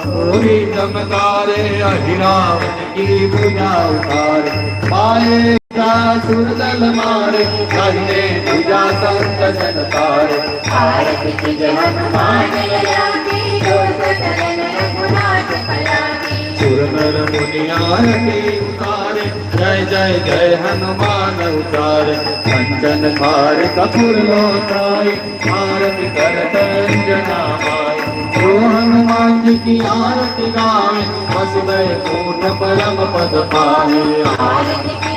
पूरी चमकारे अहिरावण की भुजा उतारे पाए का सुरदल मारे कहने भुजा संत तारे आरती की जय हनुमान लागी रोज बदलन रघुनाथ कलागी सुरनर मुनि आरती उतारे। जय जय जय हनुमान उतारे। कंचन थार कपूर लोताई आरती करत अंजना माई। जो हनुमान जी की आरती गाए, बस गए कोट परम पद पाए। आरती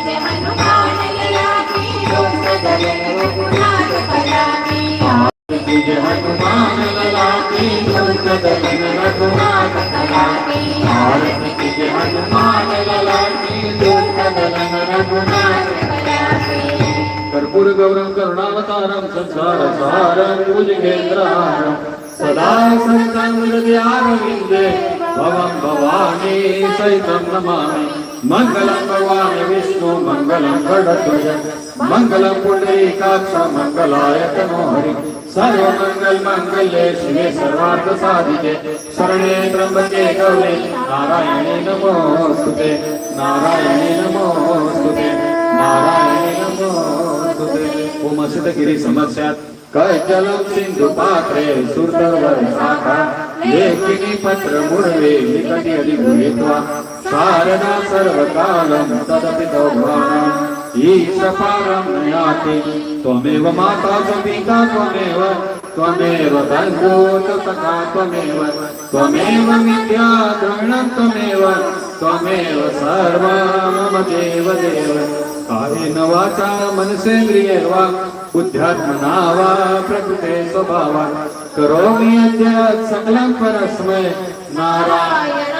कर्पूर गौरम करुणावतारम संसार सारम भुजगेंद्रारम सदा संतमुदयारविंदे भवं भवानी सहितं नमामि। मङ्गलं भगवान् विष्णु, मङ्गलं गणध्वज मङ्गलं पुण्डरीकाक्ष मङ्गलाय तनोहरि सर्वमङ्गल मङ्गल्ये शिवे सर्वार्थसाधिके। शरणे त्र्यम्बके गौरे, नारायणे नमोऽस्तुते नारायणे नमोऽस्तुते असितगिरी समस्यात्। कैचलं सिंधु पात्रे सुरवर शाखा लेखिनी पत्र मुर्वे निकटि अधिगृहीत्वा। शारदा सर्वकालं तदपि दौभानम् ईशपारं नयाति त्वमेव माता च पिता, त्वमेव। त्वमेव बन्धो च सखा, त्वमेव। त्वमेव विद्या द्रविणं त्वमेव। त्वमेव सर्वा मम देव देव। कायेन वाचा मनसेन्द्रिये वा बुद्ध्यात्मना वा प्रकृते स्वभावा। करोमि अद्य सकलं परस्मै नारायण।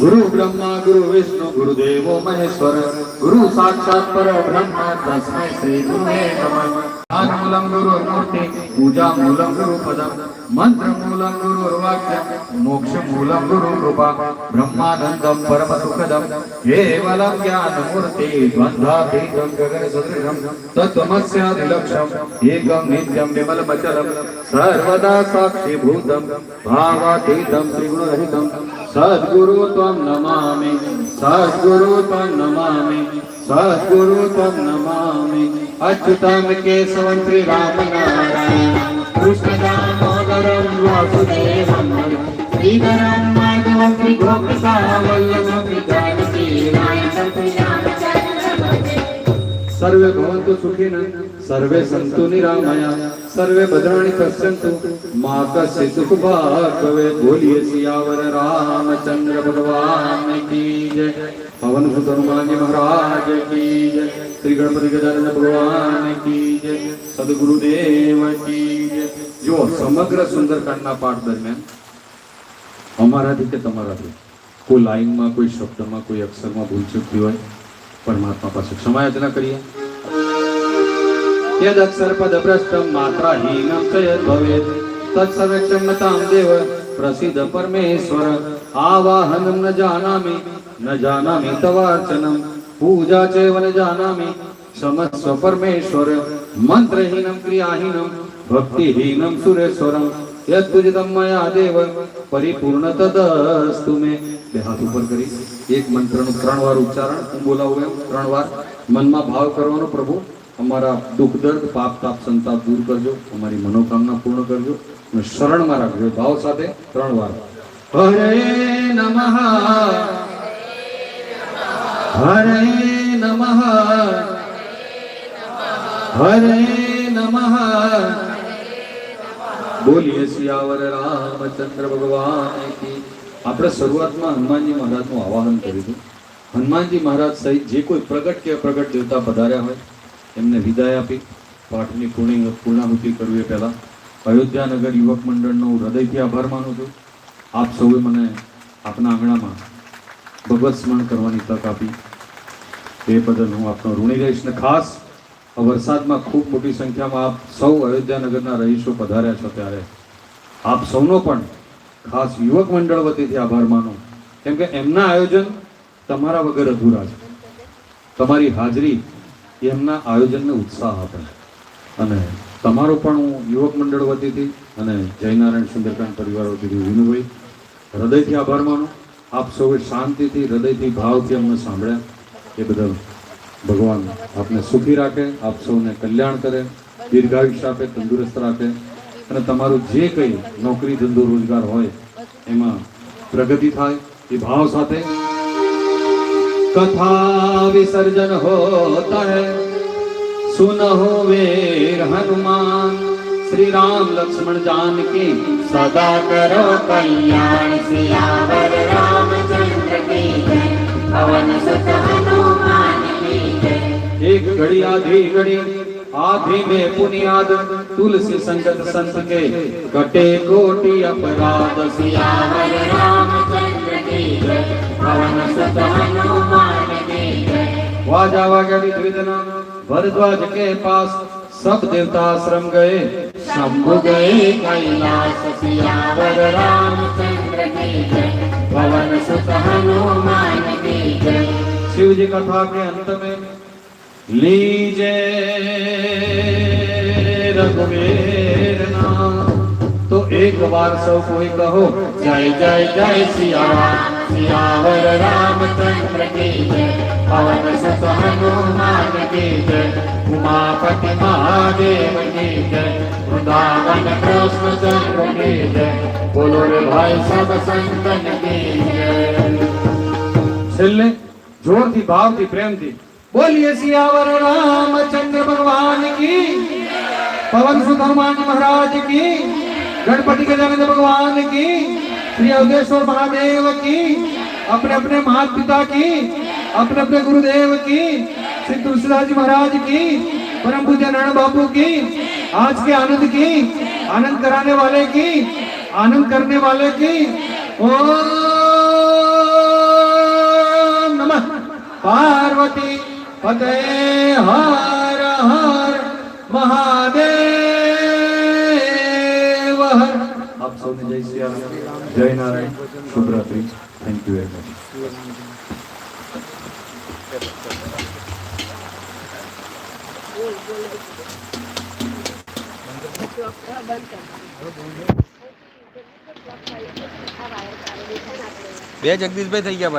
गुरु ब्रह्मा, गुरु विष्णु गुरुदेवो महेश्वर। गुरु साक्षात् परब्रह्म तस्मै श्री गुरुवे नमः। ध्यानमूलं गुरुर्मूर्ति पूजामूलं गुरुपदं मन्त्रमूलं गुरुर्वाक्यं मोक्षमूलं गुरुकृपा ब्रह्मानन्दं परमसुखदं केवलं ज्ञानमूर्ति द्वन्द्वातीतं गगनसदृशं तत्त्वमस्यादिलक्ष्यम् एकं नित्यं विमलमचलं सर्वदा साक्षीभूतं भावातीतं त्रिगुणरहितं सद्गुरु त्वं नमामि सद्गुरु त्वं नमामि सद्गुरु त्वं नमामि अच्युतं केशवं श्रीरामनारायण कृष्णदामोदरं सर्वे भवन्तु सुखिनः सर्वे सन्तु निरामया सर्वे भद्राणि पश्यन्तु मा कश्चित् दुःखभाग् भवेत् बोलिए सियावर रामचंद्र भगवान की जय पवन सुत हनुमान जी महाराज की जय श्री गणपति गजानन भगवान की जय સદગુરુદેવ કી જય જો સમગ્ર સુંદરકાંડના પાઠ દરમિયાન અમારાથી કે તમારાથી કોઈ લાઈનમાં કોઈ શબ્દમાં કોઈ અક્ષરમાં ભૂલ ચૂકતી હોય પરમાત્મા પાસે ક્ષમાયાચના કરીએ यदक्षर पद भ्रष्टम मात्रा हीनम च यद भवेत् तत्सर्व क्षम्यतां देव प्रसीद परमेश्वर आवाहनं न जानामि न जानामि तवार्चनं पूजा चैव न जानामि क्षमस्व परमेश्वर मंत्रहीनं क्रियाहीनं भक्तिहीनं सुरेश्वरं यत्पूजितं मया देव પરિપૂર્ણ તદસ્તુ મે બે હાથ ઉપર કરી એક મંત્રનું ત્રણ વાર ઉચ્ચારણ હું બોલાવું એમ ત્રણ વાર મનમાં ભાવ કરવાનો પ્રભુ અમારા દુઃખ દર્દ પાપ તાપ સંતાપ દૂર કરજો અમારી મનોકામના પૂર્ણ કરજો અને શરણમાં રાખજો એ ભાવ સાથે ત્રણ વાર હરે નમઃ હરે નમઃ હરે નમઃ બોલીએ સિયાવર રામચંદ્ર ભગવાન કી આપણે શરૂઆતમાં હનુમાનજી મહારાજનું આવાહન કર્યું હતું હનુમાનજી મહારાજ સહિત જે કોઈ પ્રગટ કે પ્રગટ દેવતા પધાર્યા હોય એમને વિદાય આપી પાઠની પૂર્ણ પૂર્ણાહુતિ કરવી એ પહેલાં અયોધ્યાનગર યુવક મંડળનો હૃદયથી આભાર માનું છું. આપ સૌએ મને આપના આંગણામાં ભગવત સ્મરણ કરવાની તક આપી. એ બદલ હું આપનો ઋણી રહીશ ને ખાસ વરસાદમાં ખૂબ મોટી સંખ્યામાં આપ સૌ અયોધ્યાનગરના રહીશો પધાર્યા છો ત્યારે. આપ સૌનો પણ ખાસ યુવક મંડળ વતીથી આભાર માનો. કેમ કે એમના આયોજન તમારા વગર અધૂરા છે. તમારી હાજરી એમના આયોજનને ઉત્સાહ આપે. અને તમારો પણ હું યુવક મંડળ વતીથી અને જયનારાયણ સુંદરકાંડ પરિવાર વતીથી વિનુભાઈ હૃદયથી આભાર માનું. આપ સૌએ શાંતિથી, હૃદયથી, ભાવથી અમને સાંભળ્યા. એ બદલ ભગવાન આપને સુખી રાખે, આપ સૌને કલ્યાણ કરે દીર્ઘાયુષ્ય આપે, તંદુરસ્ત રાખે. અને તમારું જે કંઈ નોકરી, ધંધો, રોજગાર હોય, એમાં પ્રગતિ થાય, એ ભાવ સાથે કથા વિસર્જન હોતા હૈ સુન હો વીર હનુમાન. श्री राम लक्ष्मण जानकी सदा करो कल्याण सियावर रामचंद्र की जय। पवन सुत हनुमान की जय। एक घड़ी आधी घड़ी आधी में पुनियाद तुलसी संगत संत के कटे कोटि अपराध। सियावर रामचंद्र की जय। पवन सुत हनुमान की जय। वाजा वाजा विधना भरद्वाज के पास सब देवता आश्रम गए। शंभु गए कैलाश सियावर की जय। पवन सुत हनुमान की जय। शिव जी कथा के अंत में लीजे रघुवीर नाम। तो एक बार सब कोई कहो, जय जय जय सिया राम सियावर रामचंद्र की जय। पवन सुत हनुमान की जय उमापति महादेव की जय वृंदावन कृष्ण चंद्र की जय बोलो रे भाई सब संतन की जय सिल ज़ोर थी भाव थी प्रेम थी बोलिए सियावर राम चंद्र भगवान की। पवन सुत हनुमान महाराज की। गणपति गजानंद भगवान की। श्री अवधेश्वर महादेव की। अपने अपने माता पिता की। अपने अपने गुरुदेव की। श्री तुलसीदास जी महाराज की, परम पूज्य नारायण बाबू की, आज के आनंद की, आनंद कराने वाले की, आनंद करने वाले की, ओम नमः। पार्वती पते हर हर महादेव। हर आप सबने जय श्री राम। जय नारायण। शुभ रात्रि thank you very much બે જગદીશભાઈ થઈ ગયા ભાઈ